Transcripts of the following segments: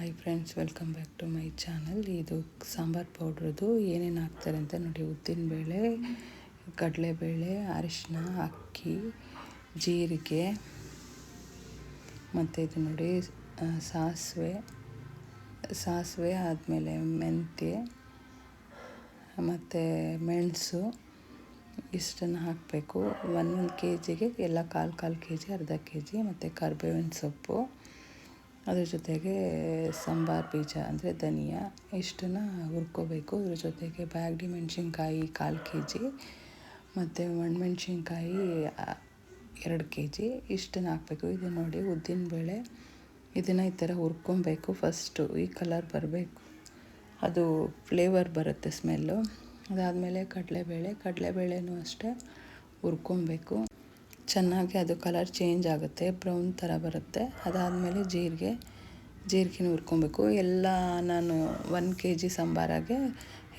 Hi friends welcome back to my channel ಇದು ಸಾಂಬಾರ್ ಪೌಡ್ರದ್ದು ಏನೇನು ಹಾಕ್ತಾರೆ ಅಂತ ನೋಡಿ. ಉದ್ದಿನ ಬೇಳೆ ಕಡಲೆ ಕಡಲೆಬೇಳೆ ಅರಿಶಿನ ಅಕ್ಕಿ, ಜೀರಿಗೆ, ಮತ್ತು ಇದು ನೋಡಿ ಸಾಸಿವೆ. ಸಾಸಿವೆ ಆದಮೇಲೆ ಮೆಂತ್ಯ, ಮತ್ತು ಮೆಣಸು, ಇಷ್ಟನ್ನು ಹಾಕಬೇಕು. ಒಂದೊಂದು ಕೆ ಜಿಗೆ ಎಲ್ಲ ಕಾಲು ಕಾಲು ಕೆ ಜಿ ಅರ್ಧ ಕೆ ಜಿ ಮತ್ತು ಕರ್ಬೇವಿನ ಸೊಪ್ಪು. ಅದ್ರ ಜೊತೆಗೆ ಸಾಂಬಾರು ಬೀಜ ಅಂದರೆ ಧನಿಯಾ ಇಷ್ಟನ್ನು ಹುರ್ಕೋಬೇಕು. ಅದ್ರ ಜೊತೆಗೆ ಬ್ಯಾಗಡಿ ಮೆಣಸಿನ್ಕಾಯಿ ಕಾಲು ಕೆ ಜಿ ಮತ್ತು ಒಣಮೆಣ್ಸಿನ್ಕಾಯಿ ಎರಡು ಕೆ ಜಿ ಇಷ್ಟನ್ನು ಹಾಕಬೇಕು. ಇದು ನೋಡಿ ಉದ್ದಿನ ಬೇಳೆ ಇದನ್ನು ಈ ಥರ ಹುರ್ಕೊಬೇಕು ಫಸ್ಟು ಈ ಕಲರ್ ಬರಬೇಕು. ಅದು ಫ್ಲೇವರ್ ಬರುತ್ತೆ ಸ್ಮೆಲ್ಲು ಅದಾದಮೇಲೆ ಕಡಲೆಬೇಳೆ. ಕಡಲೆಬೇಳೆನೂ ಅಷ್ಟೇ ಹುರ್ಕೊಬೇಕು. ಚೆನ್ನಾಗಿ ಅದು ಕಲರ್ ಚೇಂಜ್ ಆಗುತ್ತೆ ಬ್ರೌನ್ ಥರ ಬರುತ್ತೆ. ಅದಾದಮೇಲೆ ಜೀರಿಗೆ, ಜೀರಿಗೆನ ಹುರ್ಕೊಬೇಕು. ಎಲ್ಲ ನಾನು ಒನ್ ಕೆ ಜಿ ಸಾಂಬಾರಾಗೆ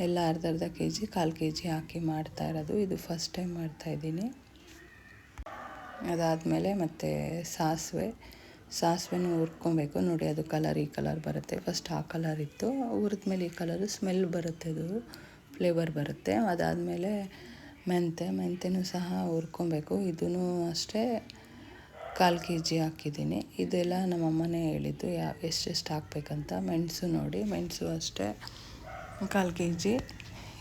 ಎಲ್ಲ ಅರ್ಧ ಅರ್ಧ ಕೆ ಜಿ ಕಾಲು ಕೆ ಜಿ ಹಾಕಿ ಮಾಡ್ತಾ ಇರೋದು. ಇದು ಫಸ್ಟ್ ಟೈಮ್ ಮಾಡ್ತಾಯಿದ್ದೀನಿ ಅದಾದಮೇಲೆ ಮತ್ತು ಸಾಸಿವೆ. ಸಾಸಿವೆನೂ ಹುರ್ಕೊಬೇಕು. ನೋಡಿ, ಅದು ಕಲರ್ ಈ ಕಲರ್ ಬರುತ್ತೆ. ಫಸ್ಟ್ ಆ ಕಲರ್ ಇತ್ತು. ಹುರಿದ್ಮೇಲೆ ಈ ಕಲರು ಸ್ಮೆಲ್ ಬರುತ್ತೆ ಅದು. ಫ್ಲೇವರ್ ಬರುತ್ತೆ. ಅದಾದಮೇಲೆ ಮೆಂತೆ, ಮೆಂತೆನೂ ಸಹ ಹುರ್ಕೊಬೇಕು. ಇದೂ ಅಷ್ಟೇ ಕಾಲು ಕೆ ಜಿ ಹಾಕಿದ್ದೀನಿ. ಇದೆಲ್ಲ ನಮ್ಮ ಅಮ್ಮನೇ ಹೇಳಿದ್ದು ಯಾವ ಎಷ್ಟೆಷ್ಟು ಹಾಕ್ಬೇಕಂತ. ಮೆಣಸು ನೋಡಿ, ಮೆಣಸು ಅಷ್ಟೇ ಕಾಲು ಕೆ ಜಿ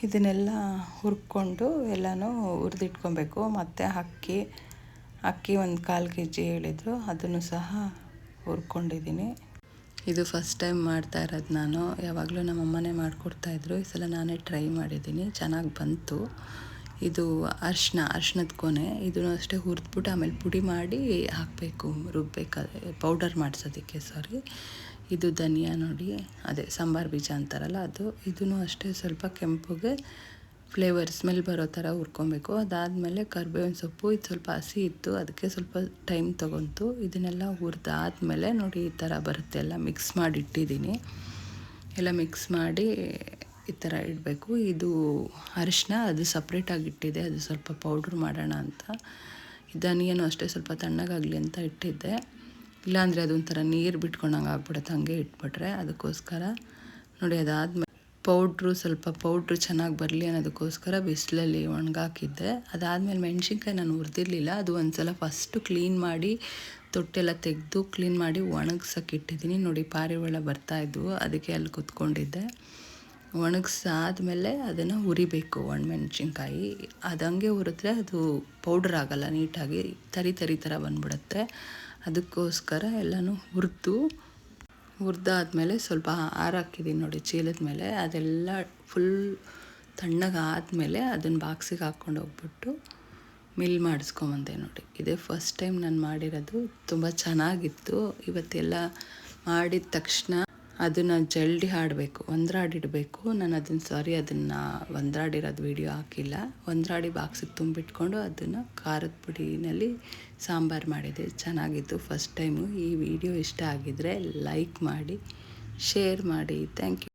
ಇದನ್ನೆಲ್ಲ ಹುರ್ಕೊಂಡು ಎಲ್ಲನೂ ಹುರಿದಿಟ್ಕೊಬೇಕು. ಮತ್ತು ಅಕ್ಕಿ ಅಕ್ಕಿ ಒಂದು ಕಾಲು ಕೆ ಜಿ ಹೇಳಿದರು, ಅದನ್ನು ಸಹ ಹುರ್ಕೊಂಡಿದ್ದೀನಿ. ಇದು ಫಸ್ಟ್ ಟೈಮ್ ಮಾಡ್ತಾ ಇರೋದು ನಾನು. ಯಾವಾಗಲೂ ನಮ್ಮ ಅಮ್ಮನೇ ಮಾಡಿಕೊಡ್ತಾಯಿದ್ರು ಈ ಸಲ ನಾನೇ ಟ್ರೈ ಮಾಡಿದ್ದೀನಿ. ಚೆನ್ನಾಗಿ ಬಂತು. ಇದು ಅರ್ಶಿನ, ಅರ್ಶಿನದ ಕೊನೆ. ಇದನ್ನು ಅಷ್ಟೇ ಹುರಿದ್ಬಿಟ್ಟು ಆಮೇಲೆ ಪುಡಿ ಮಾಡಿ ಹಾಕಬೇಕು, ರುಬ್ಬೇಕಾದ್ರೆ. ಪೌಡರ್ ಮಾಡಿಸೋದಕ್ಕೆ ಸಾರಿ ಇದು ಧನಿಯಾ ನೋಡಿ. ಅದೇ, ಸಾಂಬಾರು ಬೀಜ ಅಂತಾರಲ್ಲ ಅದು. ಇದೂ ಅಷ್ಟೇ ಸ್ವಲ್ಪ ಕೆಂಪುಗೆ ಫ್ಲೇವರ್ ಸ್ಮೆಲ್ ಬರೋ ಥರ ಹುರ್ಕೊಬೇಕು. ಅದಾದಮೇಲೆ ಕರ್ಬೇವಿನ ಸೊಪ್ಪು, ಇದು ಸ್ವಲ್ಪ ಹಸಿ ಇತ್ತು. ಅದಕ್ಕೆ ಸ್ವಲ್ಪ ಟೈಮ್ ತೊಗೊಂತು ಇದನ್ನೆಲ್ಲ ಹುರಿದಾದ್ಮೇಲೆ ನೋಡಿ ಈ ಥರ ಬರುತ್ತೆ. ಎಲ್ಲ ಮಿಕ್ಸ್ ಮಾಡಿ ಇಟ್ಟಿದ್ದೀನಿ ಎಲ್ಲ ಮಿಕ್ಸ್ ಮಾಡಿ ಈ ಥರ ಇಡಬೇಕು. ಇದು ಅರಿಶಿನ, ಅದು ಸಪ್ರೇಟಾಗಿ ಇಟ್ಟಿದೆ. ಅದು ಸ್ವಲ್ಪ ಪೌಡ್ರ್ ಮಾಡೋಣ ಅಂತ. ಇದನ್ನೇನು ಅಷ್ಟೇ ಸ್ವಲ್ಪ ತಣ್ಣಗಾಗಲಿ ಅಂತ ಇಟ್ಟಿದ್ದೆ. ಇಲ್ಲಾಂದರೆ ಅದೊಂಥರ ನೀರು ಬಿಟ್ಕೊಂಡಂಗೆ ಆಗ್ಬಿಡುತ್ತೆ. ಹಾಗೆ ಇಟ್ಬಿಟ್ರೆ ಅದಕ್ಕೋಸ್ಕರ. ನೋಡಿ ಅದಾದಮೇಲೆ ಪೌಡ್ರು ಸ್ವಲ್ಪ ಪೌಡ್ರು ಚೆನ್ನಾಗಿ ಬರಲಿ ಅನ್ನೋದಕ್ಕೋಸ್ಕರ ಬಿಸಿಲಲ್ಲಿ ಒಣಗಾಕಿದ್ದೆ. ಅದಾದಮೇಲೆ ಮೆಣಸಿನ್ಕಾಯಿ ನಾನು ಹುರಿದಿರಲಿಲ್ಲ. ಅದು ಒಂದು ಸಲ ಫಸ್ಟು ಕ್ಲೀನ್ ಮಾಡಿ ತೊಟ್ಟೆಲ್ಲ ತೆಗೆದು ಕ್ಲೀನ್ ಮಾಡಿ ಒಣಗ್ಸೋಕೆ ಇಟ್ಟಿದ್ದೀನಿ. ನೋಡಿ ಬರ್ತಾ ಬರ್ತಾಯಿದ್ವು ಅದಕ್ಕೆ ಅಲ್ಲಿ ಕುತ್ಕೊಂಡಿದ್ದೆ. ಒಣಗಿಸಾದ್ಮೇಲೆ ಅದನ್ನು ಹುರಿಬೇಕು, ಒಣಮೆಣ್ಸಿನ್ಕಾಯಿ. ಅದು ಹಂಗೆ ಹುರಿದ್ರೆ ಅದು ಪೌಡ್ರ್ ಆಗೋಲ್ಲ, ನೀಟಾಗಿ ತರಿ ತರಿ ಥರ ಬಂದ್ಬಿಡುತ್ತೆ. ಅದಕ್ಕೋಸ್ಕರ ಎಲ್ಲನೂ ಹುರಿದು, ಹುರಿದಾದ್ಮೇಲೆ ಸ್ವಲ್ಪ ಹಾರಾಕಿದ್ದೀನಿ ನೋಡಿ ಚೀಲದ ಮೇಲೆ. ಅದೆಲ್ಲ ಫುಲ್ ತಣ್ಣಗಾದಮೇಲೆ ಅದನ್ನು ಬಾಕ್ಸಿಗೆ ಹಾಕ್ಕೊಂಡು ಹೋಗ್ಬಿಟ್ಟು ಮಿಲ್ ಮಾಡಿಸ್ಕೊಂಬಂದೆ ನೋಡಿ. ಇದೇ ಫಸ್ಟ್ ಟೈಮ್ ನಾನು ಮಾಡಿರೋದು. ತುಂಬ ಚೆನ್ನಾಗಿತ್ತು. ಇವತ್ತೆಲ್ಲ ಮಾಡಿದ ತಕ್ಷಣ ಅದನ್ನು ಜಲ್ದಿ ಹಾಡಬೇಕು, ಒಂದ್ರಾಡಿಡಬೇಕು. ನಾನು ಅದನ್ನು ಸಾರಿ ಅದನ್ನು ಒಂದ್ರಾಡಿರೋದು ವೀಡಿಯೋ ಹಾಕಿಲ್ಲ. ಒಂದ್ರಾಡಿ ಬಾಕ್ಸಿಗೆ ತುಂಬಿಟ್ಕೊಂಡು ಅದನ್ನು ಖಾರದ ಪುಡಿನಲ್ಲಿ ಸಾಂಬಾರು ಮಾಡಿದೆ. ಚೆನ್ನಾಗಿತ್ತು ಫಸ್ಟ್ ಟೈಮು ಈ ವಿಡಿಯೋ ಇಷ್ಟ ಆಗಿದ್ದರೆ ಲೈಕ್ ಮಾಡಿ ಶೇರ್ ಮಾಡಿ. Thank you